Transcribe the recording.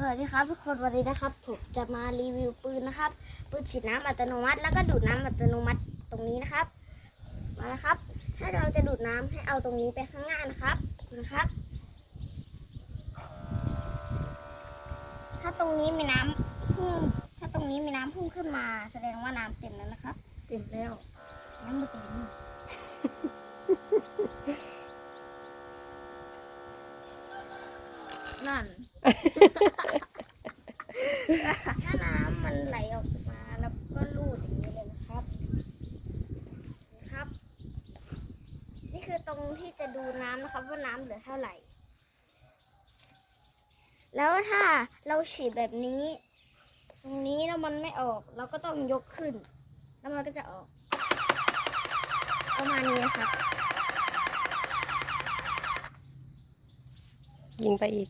สวัสดีครับทุกคนวันนี้นะครับ ผมจะมารีวิวปืนนะครับปืนฉีดน้ำอัตโนมัติแล้วก็ดูดน้ำอัตโนมัติตรงนี้นะครับ มาแล้วครับ ถ้าเราจะดูดน้ำให้เอาตรงนี้ไปข้างหน้านะครับนะครับ ถ้าตรงนี้มีน้ำพุ่งถ้าตรงนี้มีน้ำพุ่งขึ้นมา แสดงว่าน้ำเต็มแล้วนะครับ เต็มแล้วน้ำไม่เต็ม นั่น ถ้าน้ำมันไหลออกมาแล้วก็รูดอย่างนี้เลยนะครับนะครับ นี่คือตรงที่จะดูน้ำนะครับ ว่าน้ำเหลือเท่าไหร่ แล้วถ้าเราฉีดแบบนี้ ตรงนี้แล้วมันไม่ออก เราก็ต้องยกขึ้น แล้วมันก็จะออกประมาณนี้นะครับยิงไปอีก